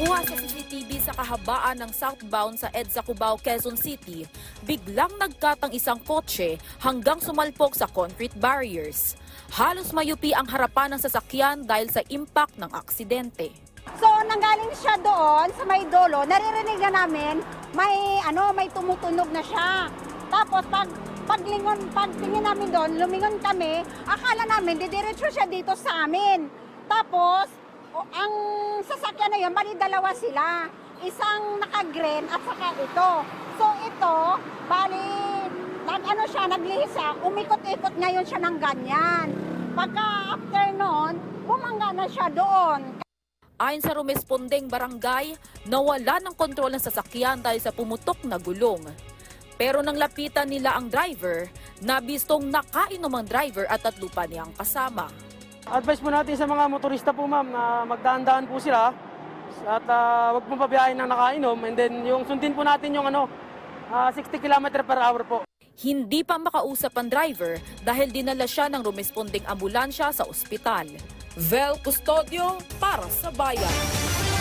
Nakuha sa CCTV sa kahabaan ng southbound sa EDSA Cubao, Quezon City, biglang nagkatang isang kotse hanggang sumalpok sa concrete barriers. Halos mayupi ang harapan ng sasakyan dahil sa impact ng aksidente. So, nanggaling siya doon sa may dolo, naririnig na namin, may, ano, may tumutunog na siya. Tapos, pag, paglingon, pagtingin namin doon, lumingon kami, akala namin, didiretso siya dito sa amin. Tapos, o, sasakyan na yun, bali dalawa sila. Isang naka-green at saka ito. So, ito, bali, nag, ano siya, naglihis siya, umikot-ikot ngayon siya ng ganyan. Pagka after nun, bumangga na siya doon. Ayon sa rumespondeng barangay, nawala ng kontrol ng sasakyan dahil sa pumutok na gulong. Pero nang lapitan nila ang driver, nabistong nakainom ang driver at tatlo pa niyang kasama. Advice po natin sa mga motorista po ma'am na magdaan-daan po sila at ah, wag pong pabiyahin ng nakainom and then yung sundin po natin yung ano ah, 60 km per hour po. Hindi pa makausap ang driver dahil dinala siya ng rumespondeng ambulansya sa ospital. Vel Custodio para sa bayan.